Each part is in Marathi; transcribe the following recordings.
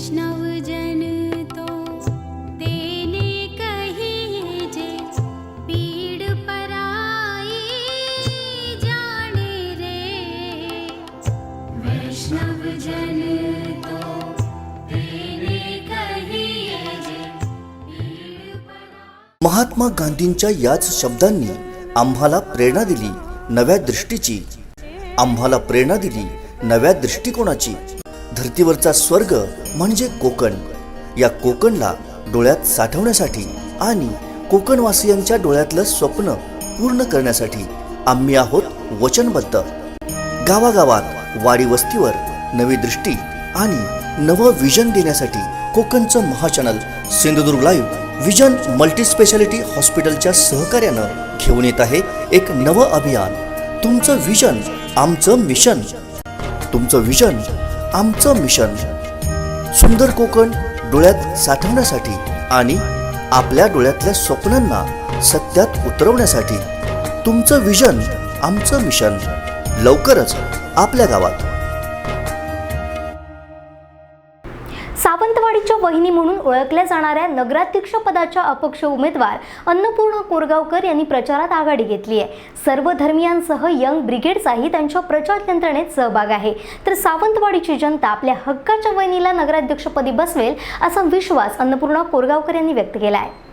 वैष्णव जन तो तेने कही जे पीड़ पराई जाने रे। वैष्णव जन तो तेने कही जे महात्मा गांधींच्या याच शब्दांनी आम्हाला प्रेरणा दिली नव्या दृष्टीची. आम्हाला प्रेरणा दिली नव्या दृष्टिकोनाची. धर्तीवरचा स्वर्ग म्हणजे कोकण. या कोकणला डोळ्यात साठवण्यासाठी आणि कोकणवासियांच्या डोळ्यातलं स्वप्न पूर्ण करण्यासाठी आम्ही आहोत वचनबद्ध. गावागावात वाडी वस्तीवर नवी दृष्टी आणि नवं विजन देण्यासाठी कोकणचं महाचॅनल सिंधुदुर्ग लाईव्ह विजन मल्टीस्पेशालिटी हॉस्पिटलच्या सहकार्यानं घेऊन येत आहे एक नवं अभियान. तुमचं विजन आमचं मिशन. तुमचं विजन आमचं मिशन. सुंदर कोकण डोळ्यात साठवण्यासाठी आणि आपल्या डोळ्यातल्या स्वप्नांना सत्यात उतरवण्यासाठी तुमचं विजन आमचं मिशन लवकरच आपल्या गावात. ओळखल्या जाणाऱ्या नगराध्यक्ष पदाच्या अपक्ष उमेदवार अन्नपूर्णा कोरगावकर यांनी प्रचारात आघाडी घेतली आहे. सर्व धर्मियांसह यंग ब्रिगेडचाही त्यांच्या प्रचार यंत्रणेत सहभाग आहे. तर सावंतवाडीची जनता आपल्या हक्काच्या वहिनीला नगराध्यक्षपदी बसवेल असा विश्वास अन्नपूर्णा कोरगावकर यांनी व्यक्त केला आहे.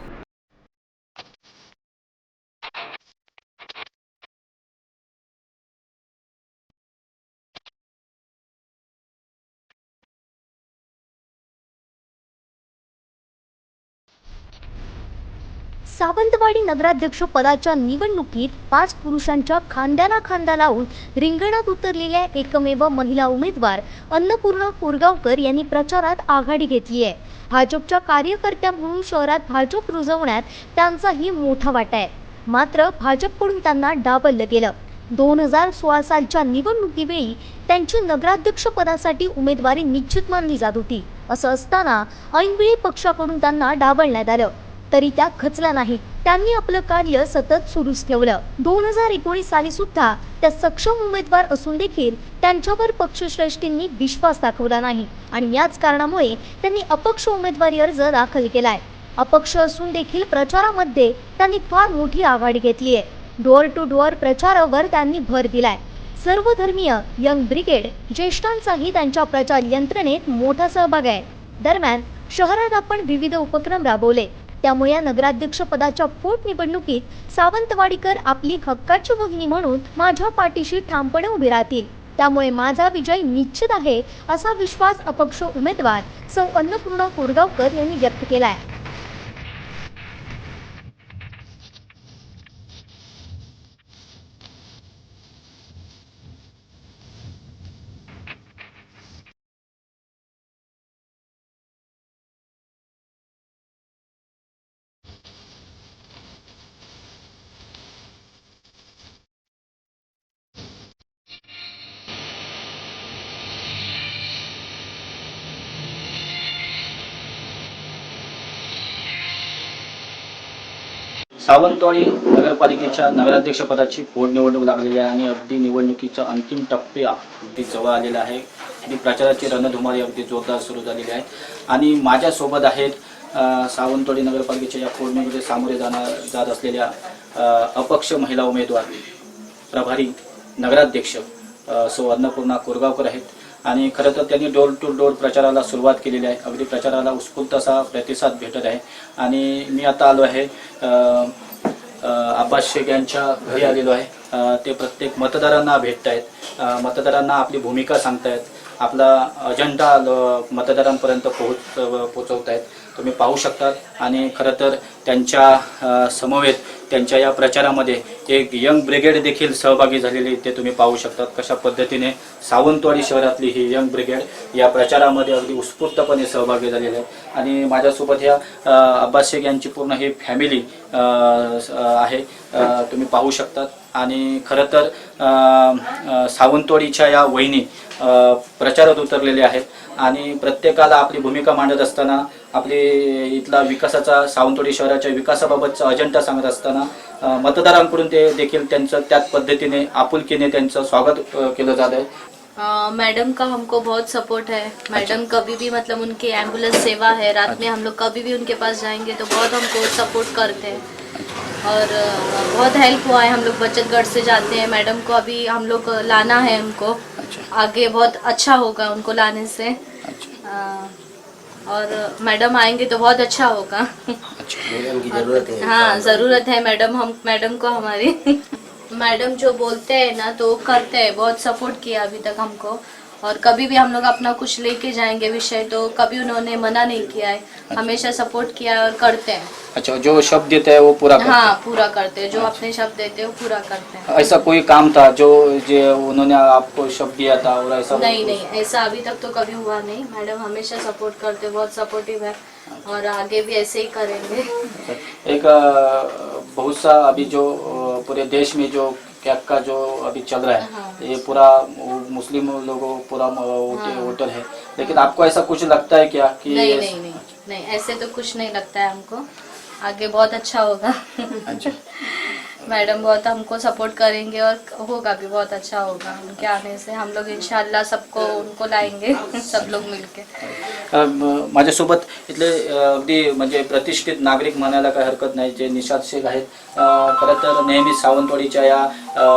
सावंतवाडी नगराध्यक्ष पदाच्या निवडणुकीत पाच पुरुषांच्या खांद्याला खांदा लावून रिंगणात उतरलेल्या एकमेव महिला उमेदवार अन्नपूर्णा कोरगावकर यांनी प्रचारात आघाडी घेतली आहे. भाजपच्या कार्यकर्त्या म्हणून शहरात भाजप रुजवण्यात त्यांचाही मोठा वाटा आहे. मात्र भाजपकडून त्यांना डावललं गेलं. दोन हजार सोळा सालच्या निवडणुकीवेळी त्यांची नगराध्यक्ष पदासाठी उमेदवारी निश्चित मानली जात होती. असं असताना ऐनवेळी पक्षाकडून त्यांना डावलण्यात आलं. तरी त्या खचल्या नाही. त्यांनी आपलं कार्य सतत सुरूच ठेवलं. दोन हजार एकोणीस साली सुद्धा त्या सक्षम उमेदवार असून देखील त्यांच्यावर पक्षश्रेष्ठींनी विश्वास दाखवला नाही. आणि याच कारणामुळे त्यांनी अपक्ष उमेदवारी अर्ज दाखल केलाय. अपक्ष असून देखील प्रचारामध्ये त्यांनी फार मोठी आघाडी घेतली आहे. डोअर टू डोअर प्रचारावर त्यांनी भर दिलाय. सर्वधर्मीय यंग ब्रिगेड ज्येष्ठांचाही त्यांच्या प्रचार यंत्रणेत मोठा सहभाग आहे. दरम्यान शहरात आपण विविध उपक्रम राबवले. त्यामुळे या नगराध्यक्ष पदाच्या पोटनिवडणुकीत सावंतवाडीकर आपली हक्काची भगिनी म्हणून माझ्या पाठीशी ठामपणे उभी राहतील. त्यामुळे माझा विजय निश्चित आहे असा विश्वास अपक्ष उमेदवार सौ अन्नपूर्णा कोरगावकर यांनी व्यक्त केला आहे सावंतवाडी नगरपालिकेच्या नगराध्यक्षपदाची पोटनिवडणूक लागलेली आहे आणि अगदी निवडणुकीचा अंतिम टप्पे अगदी जवळ आलेला आहे. आणि प्रचाराची रणधुमारी अगदी जोरदार सुरू झालेली आहे. आणि माझ्यासोबत आहेत सावंतवाडी नगरपालिकेच्या या पोटनिवडणुकीत सामोरे जाणार जात असलेल्या अपक्ष महिला उमेदवार प्रभारी नगराध्यक्ष सो अन्नपूर्णा कोरगावकर आहेत. आणि खरं तर त्यांनी डोर टू डोर प्रचाराला सुरुवात केलेली आहे. अगदी प्रचाराला उत्स्फूर्त असा प्रतिसाद भेटत आहे. आणि मी आता आलो आहे आब्बास शेख यांच्या घरी आलेलो आहे. ते प्रत्येक मतदारांना भेटत आहेत मतदारांना आपली भूमिका सांगतायत. आपला अजेंडा मतदारांपर्यंत पोहोच पोचवत आहेत तुम्ही पाहू शकतात आणि खरं तर त्यांच्या समवेत त्यांच्या या प्रचारामध्ये एक यंग ब्रिगेड देखील सहभागी झालेली ते तुम्ही पाहू शकतात कशा पद्धतीने सावंतवाडी शहरातली ही यंग ब्रिगेड या प्रचारामध्ये अगदी उत्स्फूर्तपणे सहभागी झालेली आहे. आणि माझ्यासोबत ह्या अब्बास शेख यांची पूर्ण ही फॅमिली आहे. तुम्ही पाहू शकतात. आणि खरं तर सावंतवाडीच्या या वहिनी प्रचारात उतरलेले आहेत. आणि प्रत्येकाला आपली भूमिका मांडत असताना आपली इथला विकासाचा सावंतवाडी शहराच्या विकासाबाबतचा अजेंडा सांगत असताना मतदारांकडून ते देखील त्यांचं त्याच पद्धतीने आपुलकीने त्यांचं स्वागत केलं जात आहे. मैडम का हमको बहुत सपोर्ट है. मैडम कभी भी मतलब उनकी एम्बुलेंस सेवा है रात में हम लोग कभी भी उनके पास जाएंगे तो बहुत हमको सपोर्ट करते हैं. और बहुत हेल्प हुआ है हम लोग बचत गढ़ से जाते हैं. मैडम को अभी हम लोग लाना है उनको. आगे बहुत अच्छा होगा उनको लाने से. और मैडम आएँगे तो बहुत अच्छा होगा। अच्छा हाँ। ज़रूरत है मैडम हम मैडम को हमारी। मैडम जो बोलते हैं ना तो करते हैं बहुत सपोर्ट किया अभी तक हमको। और कभी भी हम लोग अपना कुछ लेके जाएँगे विषय तो कभी उन्होंने मना नहीं किया है। अच्छा। हमेशा सपोर्ट किया है और करते हैं। अच्छा जो शब्द देते हैं वो पूरा करते हाँ? पूरा करते हैं। जो अच्छा। अपने शब्द देते हैं वो पूरा करते हैं। ऐसा कोई काम था जो जो उन्होंने आपको शब्द दिया था और ऐसा नहीं नहीं ऐसा अभी तक तो कभी हुआ नहीं। मैडम हमेशा सपोर्ट करते बहुत सपोर्टिव है। और आगे भी ऐसे ही करेंगे। एक बहुत सा अभी जो पूरे देश में जो कैक का जो अभी चल रहा है हाँ। ये पूरा मुस्लिम लोगों पूरा होटल हाँ। है। लेकिन आपको ऐसा कुछ लगता है क्या कि नहीं नहीं नहीं। नहीं ऐसे तो कुछ नहीं लगता है हमको। आगे बहुत अच्छा होगा। अच्छा। मैडम बहुत हमको सपोर्ट करेंगे और होगा भी बहुत अच्छा होगा। उनके आने से हम लोग इनशाला सबको उनको लाएंगे सब लोग मिलके। माझ्यासोबत इथले अगदी म्हणजे प्रतिष्ठित नागरिक म्हणायला काही हरकत नाही जे निषाद शेख आहेत. खरं तर नेहमी सावंतवाडीच्या या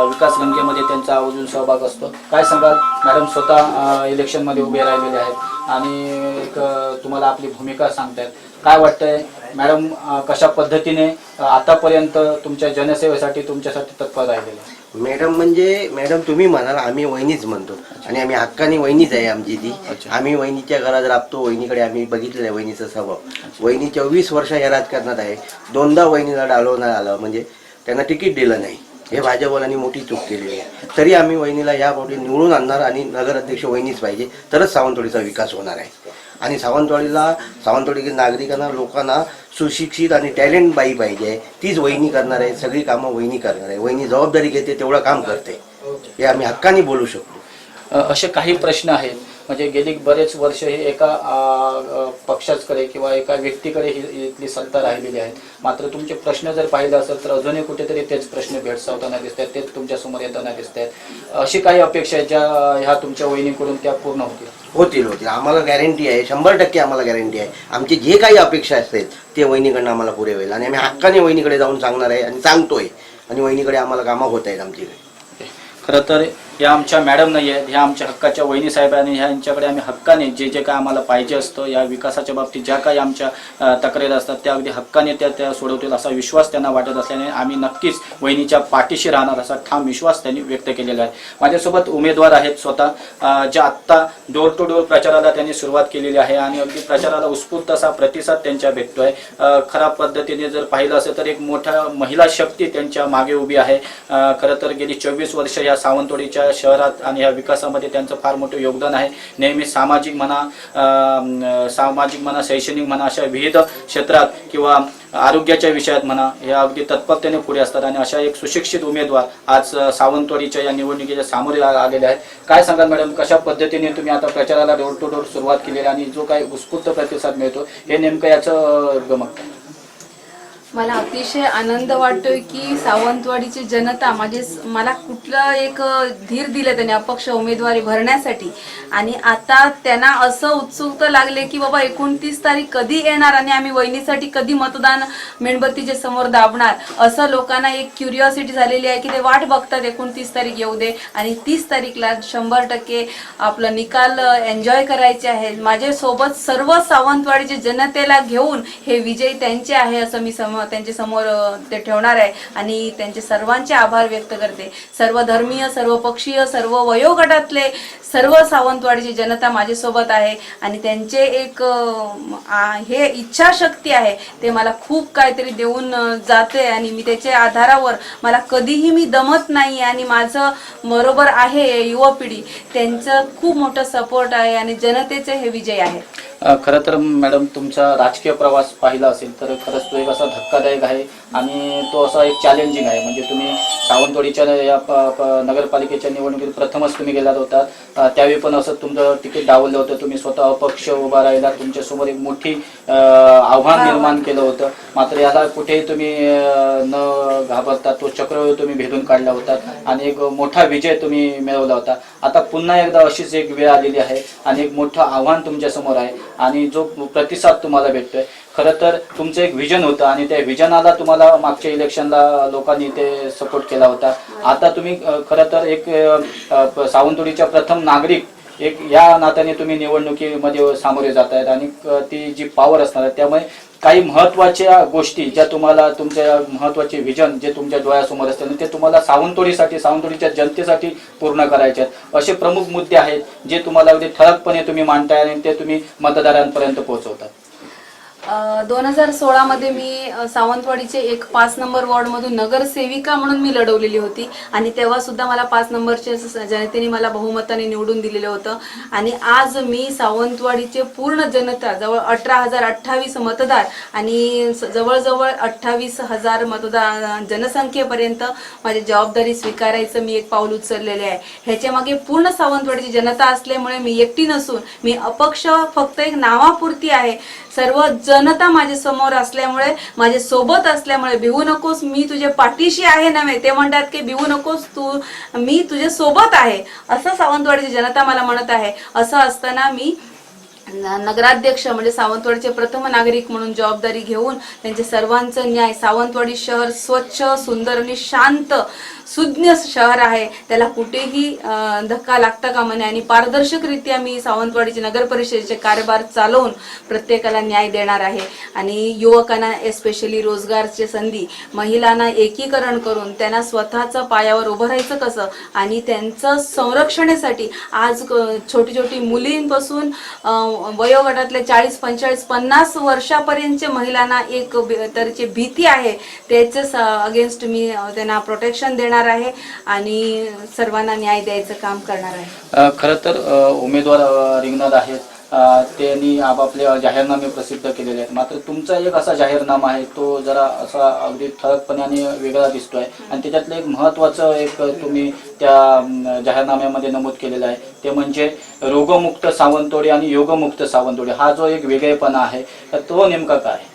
विकास गंगेमध्ये त्यांचा अजून सहभाग असतो. काय सांगाल? मॅडम स्वतः इलेक्शनमध्ये उभे राहिलेले आहेत आणि एक तुम्हाला आपली भूमिका सांगतायत. काय वाटतंय? मॅडम कशा पद्धतीने आतापर्यंत तुमच्या जनसेवेसाठी तुमच्यासाठी तत्पर राहिलेले? मॅडम म्हणजे मॅडम तुम्ही म्हणाल आम्ही वहिनीच म्हणतो. आणि आम्ही हक्कानी वहिनीच आहे आमची ती. आम्ही वहिनीच्या घरात राबतो वहिनीकडे आम्ही बघितलेलं आहे वहिनीचा स्वभाव. वहिनी चोवीस वर्ष या राजकारणात आहे. दोनदा वहिनीला डाळवण्यात आलं म्हणजे त्यांना तिकीट दिलं नाही. हे भाजपवाल्यांनी मोठी चूक केलेली आहे. तरी आम्ही वहिनीला या पोटी निवडून आणणार आणि नगराध्यक्ष वहिनीच पाहिजे. तरच सावंतवाडीचा विकास होणार आहे. आणि सावंतवाडीला सावंतवाडी नागरिकांना लोकांना सुशिक्षित आणि टॅलेंट बाई पाहिजे. तीच वहिनी करणार आहे सगळी कामं वहिनी करणार आहे. वहिनी जबाबदारी घेते तेवढं काम करते. हे आम्ही हक्काने बोलू शकतो. असे काही प्रश्न आहेत. म्हणजे गेली बरेच वर्ष हे एका पक्षाकडे किंवा एका व्यक्तीकडे ही इथली सत्ता राहिलेली आहे. मात्र तुमचे प्रश्न जर पाहिले असेल तर अजूनही कुठेतरी तेच प्रश्न भेडसावताना दिसत आहेत तेच तुमच्यासमोर येताना दिसत आहेत अशी काही अपेक्षा आहेत ज्या ह्या तुमच्या वहिनीकडून त्या पूर्ण होतील? होतील होतील. आम्हाला गॅरंटी आहे शंभर टक्के आम्हाला गॅरंटी आहे. आमची जे काही अपेक्षा असतील ते वहिनीकडनं आम्हाला पुरे होईल. आणि आम्ही हक्काने वहिनीकडे जाऊन सांगणार आहे आणि सांगतोय. आणि वहिनीकडे आम्हाला कामं होत आहेत आमच्याकडे. खरं तर ह्या आमच्या मॅडम नाही आहेत ह्या आमच्या हक्काच्या वहिनी साहेब आणि ह्यांच्याकडे आम्ही हक्काने जे जे काय आम्हाला पाहिजे असतं या विकासाच्या बाबतीत ज्या काही आमच्या तक्रारी असतात त्या अगदी हक्काने त्या त्या सोडवतील असा विश्वास त्यांना वाटत असल्याने आम्ही नक्कीच वहिनीच्या पाठीशी राहणार असा ठाम विश्वास त्यांनी व्यक्त केलेला आहे. माझ्यासोबत उमेदवार आहेत स्वतः. ज्या आत्ता डोर टू डोर प्रचाराला त्यांनी सुरुवात केलेली आहे आणि अगदी प्रचाराला उत्स्फूर्त असा प्रतिसाद त्यांच्या भेटतोय. आहे खराब पद्धतीने जर पाहिलं असेल तर एक मोठ्या महिला शक्ती त्यांच्या मागे उभी आहे. खरं तर गेली चोवीस वर्ष या सावंतवाडीच्या शहरात आणि या विकासामध्ये त्यांचं फार मोठं योगदान आहे. नेहमी सामाजिक म्हणा सामाजिक म्हणा शैक्षणिक म्हणा अशा विविध क्षेत्रात किंवा आरोग्याच्या विषयात म्हणा हे अगदी तत्परतेने पुढे असतात. आणि अशा एक सुशिक्षित उमेदवार आज सावंतवाडीच्या या निवडणुकीच्या सामोरे आ- आलेले आहेत. काय सांगाल मॅडम कशा पद्धतीने तुम्ही आता प्रचाराला डोर टू डोर सुरुवात केलेली आणि जो काही उत्स्फूर्त प्रतिसाद मिळतो हे नेमकं याचं गमक मला अतिशय आनंद वाटतोय की सावंतवाडीची जनता माझे मला कुठलं एक धीर दिलं त्याने अपक्ष उमेदवारी भरण्यासाठी. आणि आता त्यांना असं उत्सुकता लागले की बाबा एकोणतीस तारीख कधी येणार आणि आम्ही वहिनीसाठी कधी मतदान मेणबत्तीच्या समोर दाबणार? असं लोकांना एक क्युरिओसिटी झालेली आहे की ते वाट बघतात एकोणतीस तारीख येऊ दे आणि तीस तारीखला शंभर टक्के आपलं निकाल एन्जॉय करायचे आहे. माझ्यासोबत सर्व सावंतवाडीच्या जनतेला घेऊन हे विजय त्यांचे आहे असं मी सम त्यांच्यासमोर ते ठेवणार आहे आणि त्यांचे सर्वांचे आभार व्यक्त करते. सर्व धर्मीय सर्व पक्षीय सर्व वयोगटातले सर्व सावंतवाडीची जनता माझ्यासोबत आहे आणि त्यांचे एक आ- हे इच्छाशक्ती आहे ते मला खूप काहीतरी देऊन जाते आणि मी त्याच्या आधारावर मला कधीही मी दमत नाही आणि माझं बरोबर आहे युवा पिढी. त्यांचं खूप मोठं सपोर्ट आहे आणि जनतेचे हे विजय आहे. खरं तर मॅडम तुमचा राजकीय प्रवास पाहिला असेल तर खरंच तो एक असा धक्कादायक आहे आणि तो असा एक चॅलेंजिंग आहे. म्हणजे तुम्ही सावंतवाडीच्या या नगरपालिकेच्या निवडणुकीत प्रथमच तुम्ही गेलात होता. त्यावेळी पण असं तुमचं तिकीट डावललं होतं. तुम्ही स्वतः अपक्ष उभा राहिला. तुमच्यासमोर एक मोठी आव्हान निर्माण केलं होतं. मात्र याला कुठेही तुम्ही न घाबरता तो चक्रव्यूह तुम्ही भेदून काढला होता आणि एक मोठा विजय तुम्ही मिळवला होता. आता पुन्हा एकदा अशीच एक वेळ आलेली आहे आणि एक मोठं आव्हान तुमच्यासमोर आहे. आणि जो प्रतिसाद तुम्हाला भेटतोय. खरं तर तुमचं एक विजन होतं आणि त्या विजनाला तुम्हाला मागच्या इलेक्शनला लोकांनी ते सपोर्ट केला होता. आता तुम्ही खरं तर एक सावंतवाडीच्या प्रथम नागरिक एक या नात्याने तुम्ही निवडणुकीमध्ये सामोरे जात आहेत आणि ती जी पॉवर असणार आहे त्यामुळे काही महत्त्वाच्या गोष्टी ज्या तुम्हाला तुमच्या महत्त्वाचे विजन जे तुमच्या डोळ्यासमोर असतील ते तुम्हाला सावंतवाडीसाठी सावंतवाडीच्या जनतेसाठी पूर्ण करायचे आहेत. असे प्रमुख मुद्दे आहेत जे तुम्हाला अगदी ठळकपणे तुम्ही मांडताय आणि ते तुम्ही मतदारांपर्यंत पोहोचवतात. दोन हजार सोळामध्ये मी सावंतवाडीचे एक पाच नंबर वॉर्डमधून नगरसेविका म्हणून मी लढवलेली होती. आणि तेव्हा सुद्धा मला पाच नंबरचे जनतेने मला बहुमताने निवडून दिलेलं होतं. आणि आज मी सावंतवाडीचे पूर्ण जनता जवळ अठरा हजार अठ्ठावीस मतदार आणि जवळजवळ अठ्ठावीस हजार मतदार जनसंख्येपर्यंत माझी जबाबदारी स्वीकारायचं मी एक पाऊल उचललेले आहे. ह्याच्या मागे पूर्ण सावंतवाडीची जनता असल्यामुळे मी एकटी नसून मी अपक्ष फक्त एक नावापुरती आहे. सर्व जनता माझ्यासमोर असल्यामुळे माझ्या सोबत असल्यामुळे भिवू नकोस मी तुझ्या पाठीशी आहे नव्हे. ते म्हणतात की भिवू नकोस तू मी तुझ्या सोबत आहे. असं सावंतवाडीची जनता मला म्हणत आहे. असं असताना मी नगराध्यक्ष म्हणजे सावंतवाडीचे प्रथम नागरिक म्हणून जबाबदारी घेऊन त्यांचे सर्वांचं न्याय. सावंतवाडी शहर स्वच्छ सुंदर आणि शांत सुज्ञ शहर आहे. त्याला कुठेही धक्का लागता कामा नये. आणि पारदर्शकरित्या मी सावंतवाडीचे नगर परिषदेचे कारभार चालवून प्रत्येकाला न्याय देणार आहे. आणि युवकांना एस्पेशली रोजगारचे संधी महिलांना एकीकरण करून त्यांना स्वतःचा पायावर उभं राहायचं कसं? आणि त्यांचं संरक्षणासाठी आज छोटी छोटी मुलींपासून वयोगटातले वयोगटातल्या चाळीस पंचेचाळीस पन्नास वर्षापर्यंतचे महिलांना एक तर तऱ्हेची भीती आहे. त्याच अगेन्स्ट मी त्यांना प्रोटेक्शन देणार आहे आणि सर्वांना न्याय द्यायचं काम करणार आहे. खरं तर उमेदवार रिंगणार आहेत. त्यांनी आपापले जाहीरनामे प्रसिद्ध केलेले आहेत. मात्र तुमचा एक असा जाहीरनामा आहे तो जरा असा अगदी ठळकपणे आणि वेगळा दिसतोय. आणि त्याच्यातलं एक महत्वाचं एक तुम्ही त्या जाहीरनाम्यामध्ये नमूद केलेलं आहे. ते म्हणजे रोगमुक्त सावंतवाडी आणि योगमुक्त सावंतवाडी. हा जो एक वेगळेपणा आहे तर तो नेमका काय? आहे?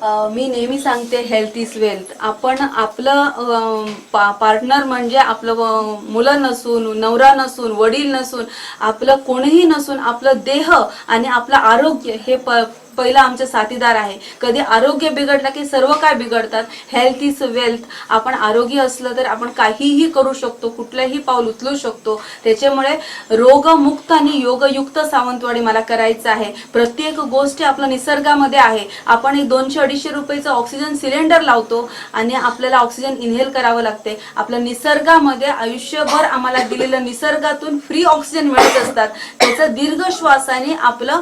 मी नेहमी सांगते हेल्थ इज वेल्थ आपण आपलं पार्टनर म्हणजे आपलं मुलं नसून नवरा नसून वडील नसून आपलं कोणीही नसून आपलं देह आणि आपलं आरोग्य हे प पहिला आमचे साथीदार आहे. कधी आरोग्य बिघडलं की सर्व काय बिघडतात? हेल्थ इज वेल्थ आपण आरोग्य असलं तर आपण काहीही करू शकतो कुठलंही पाऊल उचलू शकतो. त्याच्यामुळे रोगमुक्त आणि योगयुक्त सावंतवाडी मला करायचं आहे. प्रत्येक गोष्ट आपलं निसर्गामध्ये आहे. आपण एक दोनशे अडीचशे रुपयेचा ऑक्सिजन सिलेंडर लावतो आणि आपल्याला ऑक्सिजन इनहेल करावं लागते. आपल्या निसर्गामध्ये आयुष्यभर आम्हाला दिलेलं निसर्गातून फ्री ऑक्सिजन मिळत असतात. त्याचं दीर्घ श्वासाने आपलं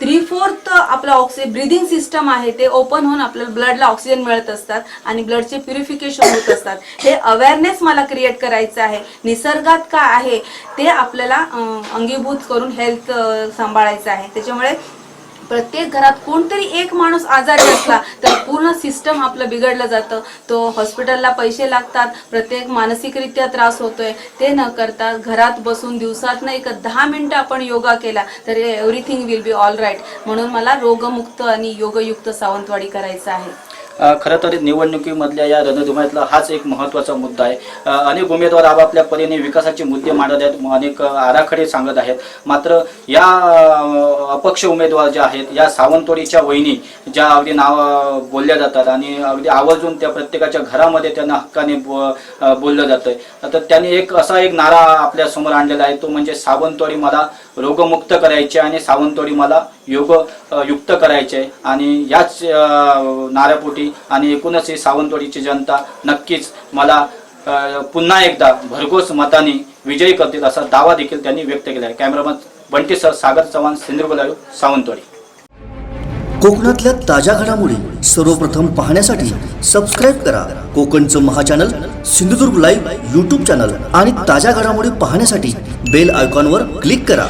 थ्री फोर्थ आपलं ऑक्सि ब्रिदिंग सिस्टम आहे ते ओपन होऊन आपल्याला ब्लडला ऑक्सिजन मिळत असतात आणि ब्लडचे प्युरिफिकेशन होत असतात. हे अवेअरनेस मला क्रिएट करायचं आहे. निसर्गात काय आहे ते आपल्याला अंगीभूत करून हेल्थ सांभाळायचं आहे. त्याच्यामुळे प्रत्येक घरात कोणतरी एक माणूस आजारी असला तर पूर्ण सिस्टम आपलं बिघडलं जातं. तो हॉस्पिटलला पैसे लागतात प्रत्येक मानसिकरित्या त्रास होतोय. ते न करता घरात बसून दिवसात एक दहा मिनिटं आपण योगा केला तर everything will be all right म्हणून मला रोगमुक्त आणि योगयुक्त सावंतवाडी करायचं आहे. खरं तर निवडणुकीमधल्या या रणधुमातला हाच एक महत्त्वाचा मुद्दा आहे. अनेक उमेदवार आपापल्या परीने विकासाचे मुद्दे मांडत आहेत अनेक आराखडे सांगत आहेत. मात्र या अपक्ष उमेदवार ज्या आहेत या सावंतवाडीच्या वहिनी ज्या अगदी नाव बोलल्या जातात आणि अगदी आवर्जून त्या प्रत्येकाच्या घरामध्ये त्यांना हक्काने बोललं जातंय. तर त्यांनी एक असा एक नारा आपल्यासमोर आणलेला आहे तो म्हणजे सावंतवाडी मला रोगमुक्त करायचे आणि सावंतवाडी मला योग युक्त करायचे. आणि याच नाऱ्यापोटी नाऱ्यापोटी आणि एकूणच ही सावंतवाडीची जनता नक्कीच मला पुन्हा एकदा भरघोस मताने विजयी करतील असा दावा देखील त्यांनी व्यक्त केला आहे. Cameraman Bunty sir Sagar Chavan Sindhudurg Sawantwadi. कोकणातल्या ताज्या घडामोडी सर्वप्रथम पाहण्यासाठी सबस्क्राईब करा कोकणचं महाचॅनल सिंधुदुर्ग लाईव्ह यूट्यूब चॅनल आणि ताज्या घडामोडी पाहण्यासाठी बेल आयकॉनवर क्लिक करा.